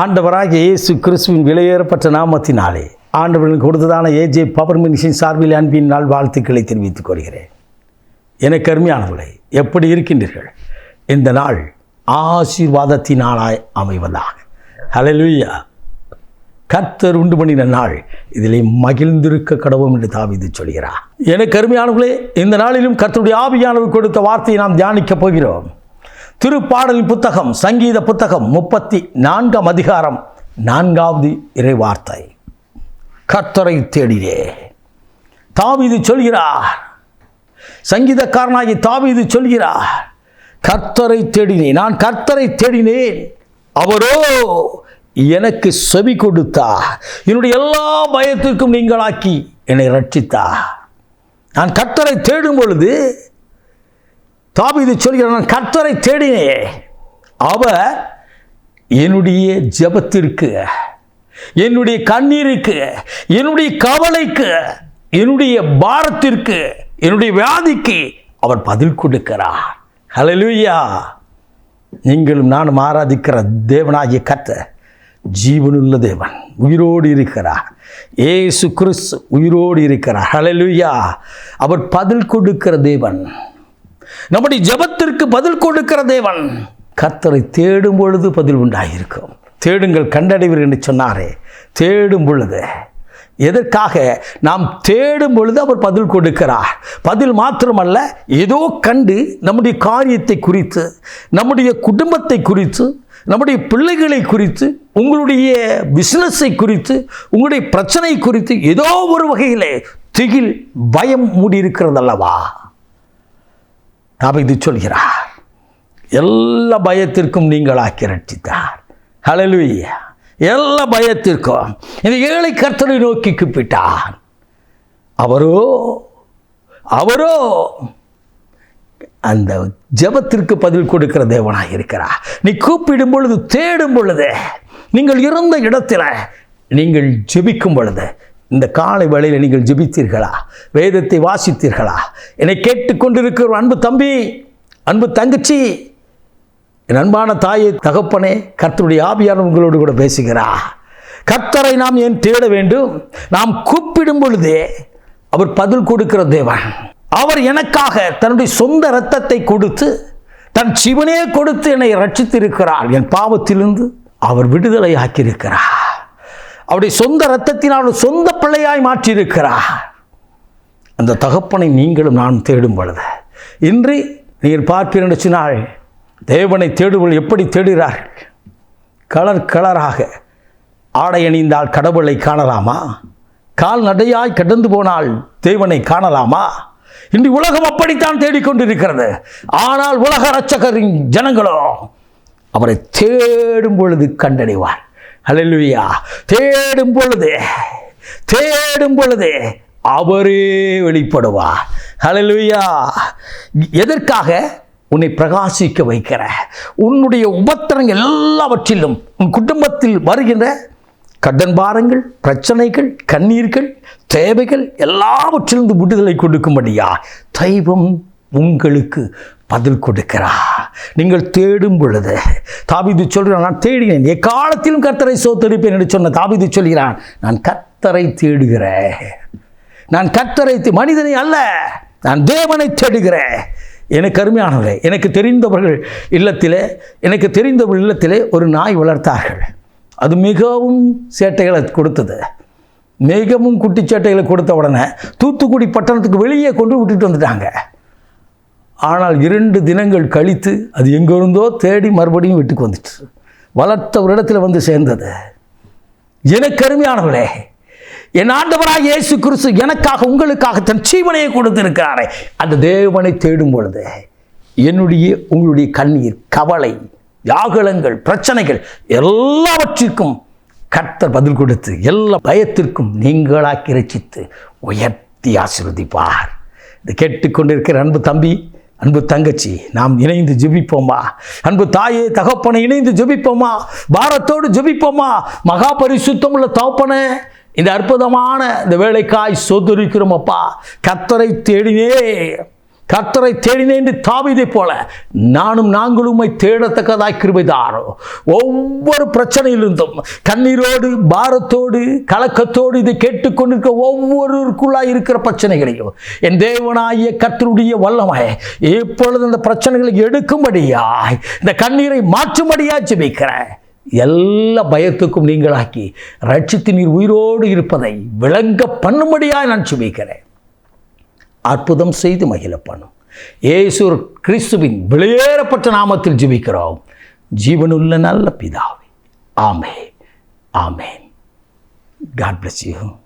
ஆண்டவராக இயேசு கிறிஸ்துவின் விலையேறப்பட்ட நாமத்தினாலே ஆண்டவர்களுக்கு கொடுத்ததான ஏஜே பவர் மினிஷின் சார்பில் அன்பின் நாள் வாழ்த்துக்களை தெரிவித்துக் கொள்கிறேன். எனக்கு அருமையானவர்களே எப்படி இருக்கின்றீர்கள்? இந்த நாள் ஆசீர்வாதத்தினாலாய் அமைவதாக. ஹலலுயா கர்த்தர் உண்டு பண்ணின நாள். இதிலே மகிழ்ந்திருக்க கடவும் என்று தாவிது சொல்கிறார். எனக்கு அருமையானவர்களே இந்த நாளிலும் கர்த்தருடைய ஆவியானவர் கொடுத்த வார்த்தையை நாம் தியானிக்கப் போகிறோம். திருப்பாடல் புத்தகம் சங்கீத புத்தகம் முப்பத்தி நான்காம் அதிகாரம் நான்காவது இறைவார்த்தை. கர்த்தரை தேடினே. தாவிது சொல்கிறார் சங்கீதக்காரனாகி தாவிது சொல்கிறார் கர்த்தரை தேடினேன் நான் கர்த்தரை தேடினேன். அவரோ எனக்கு செவி கொடுத்தா என்னுடைய எல்லா பயத்திற்கும் நீங்களாக்கி என்னை ரட்சித்தா நான் கர்த்தரை தேடும் பொழுது தாவீது சொல்கிறான் நான் கர்த்தரை தேடினேன் அவர் என்னுடைய ஜெபத்திற்கு என்னுடைய கண்ணீருக்கு என்னுடைய கவலைக்கு என்னுடைய பாரத்திற்கு என்னுடைய வியாதிக்கு அவர் பதில் கொடுக்கிறார். ஹலலூயா நீங்களும் நானும் ஆராதிக்கிற தேவனாகிய கத்த ஜீவனுள்ள தேவன் உயிரோடு இருக்கிறார். ஏசு கிறிஸ்து உயிரோடு இருக்கிறார். ஹலலுயா அவர் பதில் கொடுக்கிற தேவன் நம்முடைய ஜெபத்திற்கு பதில் கொடுக்கிற தேவன். கத்தரை தேடும் பொழுது பதில் உண்டாயிருக்கும். தேடுங்கள் கண்டடைவீர் என்று சொன்னாரே தேடும் பொழுது. எதற்காக? நாம் தேடும் பொழுது அவர் பதில் கொடுக்கிறார். பதில் மாத்திரமல்ல ஏதோ கண்டு நம்முடைய காரியத்தை குறித்து நம்முடைய குடும்பத்தை குறித்து நம்முடைய பிள்ளைகளை குறித்து உங்களுடைய பிஸ்னஸை குறித்து உங்களுடைய பிரச்சனை குறித்து ஏதோ ஒரு வகையிலே திகில் பயம் மூடி இருக்கிறதல்லவா தாவீது சொல்கிறார் எல்லா பயத்திற்கும் நீங்களாக்கி ரட்சித்தார். ஹalleluya. எல்லா பயத்திற்கும். இந்த ஏழை கர்த்தரை நோக்கி கூப்பிட்டான் அவரோ அவரோ அந்த ஜெபத்திற்கு பதில் கொடுக்கிற தேவனாக இருக்கிறார். நீ கூப்பிடும் பொழுது தேடும் பொழுது நீங்கள் இருந்த இடத்துல நீங்கள் ஜெபிக்கும் பொழுது இந்த காலை வேளையில் நீங்கள் ஜெபித்தீர்களா? வேதத்தை வாசித்தீர்களா? என்னை கேட்டுக்கொண்டிருக்கிற அன்பு தம்பி அன்பு தங்கச்சி என் அன்பான தாயை தகப்பனே கர்த்தருடைய ஆவியான உங்களோடு கூட பேசுகிறா. கர்த்தரை நாம் ஏன் தேட வேண்டும்? நாம் கூப்பிடும் பொழுதே அவர் பதில் கொடுக்கிற தேவன். அவர் எனக்காக தன்னுடைய சொந்த இரத்தத்தை கொடுத்து தன் சிவனே கொடுத்து என்னை ரட்சித்திருக்கிறார் என் பாவத்திலிருந்து அவர் விடுதலை ஆக்கியிருக்கிறார். அவருடைய சொந்த இரத்தத்தினால் சொந்த பிள்ளையாய் மாற்றியிருக்கிறார். அந்த தகப்பனை நீங்களும் நான் தேடும் பொழுது இன்று நீங்கள் பார்ப்பீர் என்று தேவனை தேடுவள் எப்படி தேடுகிறார்கள்? கலர் கலராக ஆடை அணிந்தால் கடவுளை காணலாமா? கால்நடையாய் கடந்து போனால் தேவனை காணலாமா? இன்று உலகம் அப்படித்தான் தேடிக்கொண்டிருக்கிறது. ஆனால் உலக ரட்சகரின் ஜனங்களோ அவரை தேடும் பொழுது கண்டடைவார் ஹalleluya தேடும் பொழுது தேடும் பொழுது அவரே வெளிப்படுவார். ஹalleluya எதற்காக? உன்னை பிரகாசிக்க வைக்கிற உன்னுடைய உபத்திரங்கள் எல்லாவற்றிலும் உன் குடும்பத்தில் வருகின்ற கடன் பாரங்கள் பிரச்சனைகள் கண்ணீர்கள் தேவைகள் எல்லாவற்றிலிருந்து விடுதலை கொடுக்கும்படியா? தெய்வம் உங்களுக்கு பதில் கொடுக்கிறா நீங்கள் தேடும் பொழுது தாவிது சொல்கிறான் நான் தேடினேன். எக்காலத்திலும் கர்த்தரை சோத்தரிப்பேன் என்று சொன்ன தாவிது சொல்கிறான் நான் கர்த்தரை தேடுகிறேன். நான் கர்த்தரை மனிதனை அல்ல. நான் தேவனை தேடுகிறேன். எனக்கு அருமையானவர்களே எனக்கு தெரிந்தவர்கள் இல்லத்திலே எனக்கு தெரிந்தவர்கள் இல்லத்திலே ஒரு நாய் வளர்த்தார்கள். அது மிகவும் சேட்டைகளை கொடுத்தது. மிகவும் குட்டி சேட்டைகளை கொடுத்த உடனே தூத்துக்குடி பட்டணத்துக்கு வெளியே கொண்டு விட்டுட்டு வந்துட்டாங்க. ஆனால் இரண்டு தினங்கள் கழித்து அது எங்கிருந்தோ தேடி மறுபடியும் வீட்டுக்கு வந்துட்டு வளர்த்த ஒரு இடத்துல வந்து சேர்ந்தது. எனக்கு அருமையானவளே என் ஆண்டவராக இயேசு கிறிஸ்து எனக்காக உங்களுக்காக தன் ஜீவனையை கொடுத்திருக்கிறாரே. அந்த தேவனை தேடும் பொழுது என்னுடைய உங்களுடைய கண்ணீர் கவலை யாகலங்கள் பிரச்சனைகள் எல்லாவற்றிற்கும் கர்த்தர் பதில் கொடுத்து எல்லா பயத்திற்கும் நீங்களாக கிரச்சித்து உயர்த்தி ஆசிர்வதிப்பார். இது கேட்டுக்கொண்டிருக்கிற அன்பு தம்பி அன்பு தங்கச்சி நாம் இணைந்து ஜெபிப்போமா? அன்பு தாயே தகப்பனை இணைந்து ஜெபிப்போமா? பாரத்தோடு ஜெபிப்போமா? மகா பரிசுத்தம் உள்ள தகப்பனை இந்த அற்புதமான இந்த வேலைக்காய் சோதரிக்கிறோம் அப்பா. கத்தரை தேடினே கர்த்தரை தேடினேன் என்று தாவிதை போல நானும் நாங்களும் தேடத்தக்கதாய் கிருபைதாரோ. ஒவ்வொரு பிரச்சனையிலிருந்தும் கண்ணீரோடு பாரத்தோடு கலக்கத்தோடு இதை கேட்டுக்கொண்டிருக்க ஒவ்வொருவருக்குள்ளாய் இருக்கிற பிரச்சனைகளையும் என் தேவனாகிய கர்த்தருடைய வல்லமாய் இப்பொழுது இந்த பிரச்சனைகளை எடுக்கும்படியாய் இந்த கண்ணீரை மாற்றும்படியாய் ஜெபிக்கிறேன் எல்லா பயத்துக்கும் நீங்களாக்கி ரட்சித்து நீர் உயிரோடு இருப்பதை விளங்க பண்ணும்படியாய் நான் சுமிக்கிறேன் அற்புதம் செய்து மகிழ பண்ணும் ஏசுர் கிறிஸ்துவின் வெளியேறப்பட்ட நாமத்தில் ஜெபிக்கிறோம். ஜீவனுள்ள நல்ல பிதாவே. ஆமே ஆமேன். God bless you